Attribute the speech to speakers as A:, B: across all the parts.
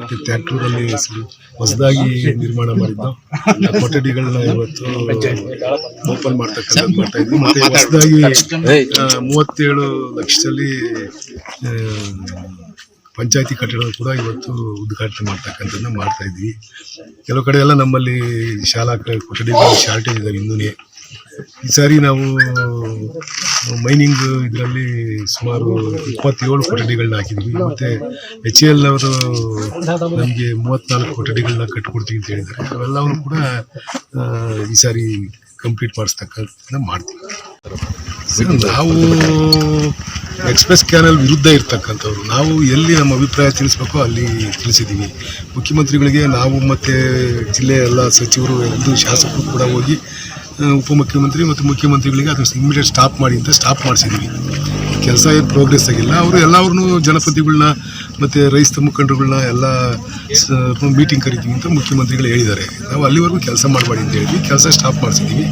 A: ಮತ್ತೆ ಟ್ಯಾಕ್ಟೂರಲ್ಲಿ ಹೊಸದಾಗಿ ನಿರ್ಮಾಣ ಮಾಡಿದ್ದು ಕೊಠಡಿಗಳನ್ನ ಇವತ್ತು ಓಪನ್ ಮಾಡ್ತಕ್ಕಂಥದ್ದು ಮಾಡ್ತಾ ಇದ್ವಿ. ಮತ್ತೆ ಹೊಸದಾಗಿ ಮೂವತ್ತೇಳು ಲಕ್ಷದಲ್ಲಿ ಪಂಚಾಯತಿ ಕಟ್ಟಡ ಕೂಡ ಇವತ್ತು ಉದ್ಘಾಟನೆ ಮಾಡ್ತಕ್ಕಂಥದ್ದನ್ನ ಮಾಡ್ತಾ ಇದ್ವಿ. ಕೆಲವು ಕಡೆ ಎಲ್ಲ ನಮ್ಮಲ್ಲಿ ಶಾಲಾ ಕೊಠಡಿಗಳ ಕೊಠಡಿಗಳು ಶಾರ್ಟೇಜ್ ಇದ್ದಾವೆ ಇನ್ನೂ ಈ ಸಾರಿ ನಾವು ಮೈನಿಂಗ್ ಇದರಲ್ಲಿ ಸುಮಾರು ಇಪ್ಪತ್ತೇಳು ಕೊಠಡಿಗಳನ್ನ ಹಾಕಿದ್ವಿ. ಮತ್ತೆ ಎಚ್ ಎಲ್ ಅವರು ನಮಗೆ ಮೂವತ್ನಾಲ್ಕು ಕೊಠಡಿಗಳನ್ನ ಕಟ್ಕೊಡ್ತೀವಿ ಅಂತ ಹೇಳಿದ್ದಾರೆ. ಅವೆಲ್ಲವನ್ನು ಕೂಡ ಈ ಸಾರಿ ಕಂಪ್ಲೀಟ್ ಮಾಡಿಸ್ತಕ್ಕಂಥ ಮಾಡ್ತೀವಿ. ನಾವು ಎಕ್ಸ್ಪ್ರೆಸ್ ಕ್ಯಾನಲ್ ವಿರುದ್ಧ ಇರ್ತಕ್ಕಂಥವ್ರು. ನಾವು ಎಲ್ಲಿ ನಮ್ಮ ಅಭಿಪ್ರಾಯ ತಿಳಿಸ್ಬೇಕೋ ಅಲ್ಲಿ ತಿಳಿಸಿದ್ದೀವಿ. ಮುಖ್ಯಮಂತ್ರಿಗಳಿಗೆ ನಾವು ಮತ್ತು ಜಿಲ್ಲೆಯ ಎಲ್ಲ ಸಚಿವರು ಎಲ್ಲರೂ ಶಾಸಕರು ಕೂಡ ಹೋಗಿ ಉಪಮುಖ್ಯಮಂತ್ರಿ ಮತ್ತು ಮುಖ್ಯಮಂತ್ರಿಗಳಿಗೆ ಅದನ್ನು ಇಮಿಡಿಯೇಟ್ ಸ್ಟಾಪ್ ಮಾಡಿ ಅಂತ ಸ್ಟಾಪ್ ಮಾಡಿಸಿದ್ದೀವಿ ಕೆಲಸ ಏನು ಪ್ರೋಗ್ರೆಸ್ ಆಗಿಲ್ಲ. ಅವರು ಎಲ್ಲವ್ರನ್ನೂ ಜನಪ್ರತಿಗಳನ್ನ ಮತ್ತು ರೈತ ಮುಖಂಡರುಗಳನ್ನ ಎಲ್ಲ ಮೀಟಿಂಗ್ ಕರಿತೀವಿ ಅಂತ ಮುಖ್ಯಮಂತ್ರಿಗಳು ಹೇಳಿದ್ದಾರೆ. ನಾವು ಅಲ್ಲಿವರೆಗೂ ಕೆಲಸ ಮಾಡಬೇಡಿ ಅಂತ ಹೇಳಿದ್ವಿ. ಕೆಲಸ ಸ್ಟಾಪ್ ಮಾಡಿಸಿದ್ದೀವಿ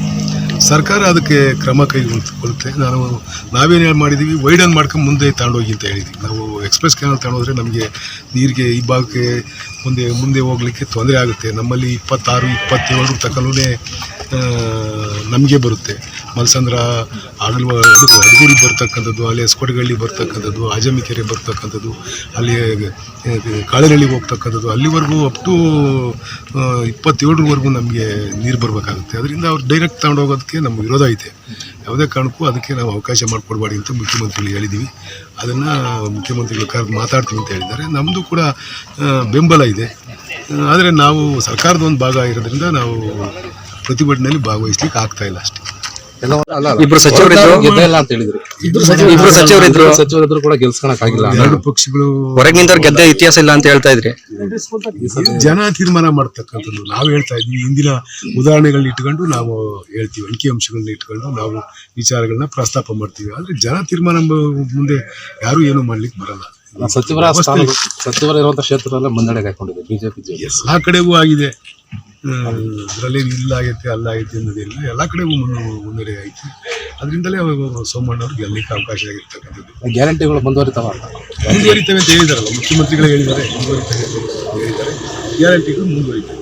A: ಸರ್ಕಾರ ಅದಕ್ಕೆ ಕ್ರಮ ಕೈಗೊಳ್ಳುತ್ತೆ. ನಾವು ನಾವೇನು ಮಾಡಿದ್ದೀವಿ ವೈಡನ್ ಮಾಡ್ಕೊಂಡು ಮುಂದೆ ತಗೊಂಡೋಗಿ ಅಂತ ಹೇಳಿದ್ವಿ. ನಾವು ಎಕ್ಸ್ಪ್ರೆಸ್ ಕ್ಯಾನಲ್ ತಗೊಂಡೋದ್ರೆ ನಮಗೆ ನೀರಿಗೆ ಈ ಭಾಗಕ್ಕೆ ಮುಂದೆ ಮುಂದೆ ಹೋಗಲಿಕ್ಕೆ ತೊಂದರೆ ಆಗುತ್ತೆ. ನಮ್ಮಲ್ಲಿ ಇಪ್ಪತ್ತಾರು, ಇಪ್ಪತ್ತೇಳರ ತಕ್ಕನೂ ನಮಗೆ ಬರುತ್ತೆ. ಮಲ್ಸಂದ್ರ ಆಗಲ್ವ ಅದು ಅಡಗೂರಿ ಬರ್ತಕ್ಕಂಥದ್ದು, ಅಲ್ಲಿ ಎಸ್ಕೊಟಗಳ್ಳಿ ಬರ್ತಕ್ಕಂಥದ್ದು ಆಜಮಿಕೆರೆ ಬರ್ತಕ್ಕಂಥದ್ದು, ಅಲ್ಲಿ ಕಾಳೆನಳ್ಳಿಗೆ ಹೋಗ್ತಕ್ಕಂಥದ್ದು, ಅಲ್ಲಿವರೆಗೂ ಅಪ್ ಟು ಇಪ್ಪತ್ತೇಳರವರೆಗೂ ನಮಗೆ ನೀರು ಬರಬೇಕಾಗುತ್ತೆ. ಅದರಿಂದ ಅವ್ರು ಡೈರೆಕ್ಟ್ ತಗೊಂಡು ಹೋಗೋದಕ್ಕೆ ನಮ್ಮ ವಿರೋಧ ಐತೆ. ಯಾವುದೇ ಕಾರಣಕ್ಕೂ ಅದಕ್ಕೆ ನಾವು ಅವಕಾಶ ಮಾಡಿಕೊಡ್ಬೇಡಿ ಅಂತ ಮುಖ್ಯಮಂತ್ರಿಗಳು ಹೇಳಿದ್ದೀವಿ ಅದನ್ನು ಮುಖ್ಯಮಂತ್ರಿಗಳು ಕರೆದು ಮಾತಾಡ್ತೀವಿ ಅಂತ ಹೇಳಿದ್ದಾರೆ. ನಮ್ಮದು ಕೂಡ ಬೆಂಬಲ ಇದೆ. ಆದರೆ ನಾವು ಸರ್ಕಾರದ ಒಂದು ಭಾಗ ಇರೋದ್ರಿಂದ ನಾವು ಪ್ರತಿಭಟನೆಯಲ್ಲಿ ಭಾಗವಹಿಸ್ಲಿಕ್ಕೆ ಆಗ್ತಾ ಇಲ್ಲ ಅಷ್ಟೇ.
B: ಇಬ್ರು ಸಚಿವರಿದ್ರು?
C: ಅಂತ ಹೇಳಿದ್ರು.
B: ಇಬ್ರು ಸಚಿವರಿದ್ರು?
C: ಸಚಿವರಿದ್ರು ಕೂಡ ಗೆಲ್ಸ್ಕೊಳಕ್ಕಾಗಿಲ್ಲ
A: ಎರಡು ಪಕ್ಷಗಳು
B: ಹೊರಗಿನಿಂದವ್ರು ಗೆದ್ದ ಇತಿಹಾಸ ಇಲ್ಲ ಅಂತ ಹೇಳ್ತಾ ಇದ್ರಿ.
A: ಜನ ತೀರ್ಮಾನ ಮಾಡ್ತಕ್ಕಂಥದ್ದು ನಾವು ಹೇಳ್ತಾ ಇದ್ವಿ ಹಿಂದಿನ ಉದಾಹರಣೆಗಳನ್ನ ಇಟ್ಕೊಂಡು ನಾವು ಹೇಳ್ತೀವಿ. ಅಂಕಿ ಅಂಕಿಅಂಶಗಳನ್ನ ಇಟ್ಕೊಂಡು ನಾವು ವಿಚಾರಗಳನ್ನ ಪ್ರಸ್ತಾಪ ಮಾಡ್ತೀವಿ. ಆದ್ರೆ ಜನ ತೀರ್ಮಾನ ಮುಂದೆ ಯಾರು ಏನು ಮಾಡ್ಲಿಕ್ಕೆ ಬರಲ್ಲ.
C: ಸಚಿವರ ಸಚಿವರ ಇರುವಂತ ಕ್ಷೇತ್ರದಲ್ಲೇ ಮುನ್ನಡೆಗೆ ಹಾಕೊಂಡಿದೆ. ಬಿಜೆಪಿ ಜೆಡಿಎಸ್
A: ಎಲ್ಲಾ ಕಡೆಗೂ ಆಗಿದೆ. ಅದರಲ್ಲಿ ಇಲ್ಲ ಆಗೈತೆ ಅಲ್ಲ ಆಗೈತೆ ಅನ್ನೋದಿಲ್ಲ ಎಲ್ಲ ಕಡೆಗೂ ಮುನ್ನ ಮುನ್ನಡೆ ಐತೆ ಅದರಿಂದಲೇ ಸೋಮಣ್ಣ ಅವ್ರಿಗೆ ಗೆಲ್ಲಲಿಕ್ಕೆ ಅವಕಾಶ ಆಗಿರ್ತಕ್ಕಂಥದ್ದು.
C: ಗ್ಯಾರಂಟಿಗಳು ಮುಂದುವರಿತಾವ ಅಂತ.
A: ಮುಂದುವರಿತವೆ ಅಂತ ಹೇಳಿದಾರಲ್ಲ ಮುಖ್ಯಮಂತ್ರಿಗಳೇ ಹೇಳಿದ್ದಾರೆ ಮುಂದುವರಿತವೆ ಅಂತ ಹೇಳಿದ್ದಾರೆ. ಗ್ಯಾರಂಟಿಗಳು ಮುಂದುವರಿತವೆ.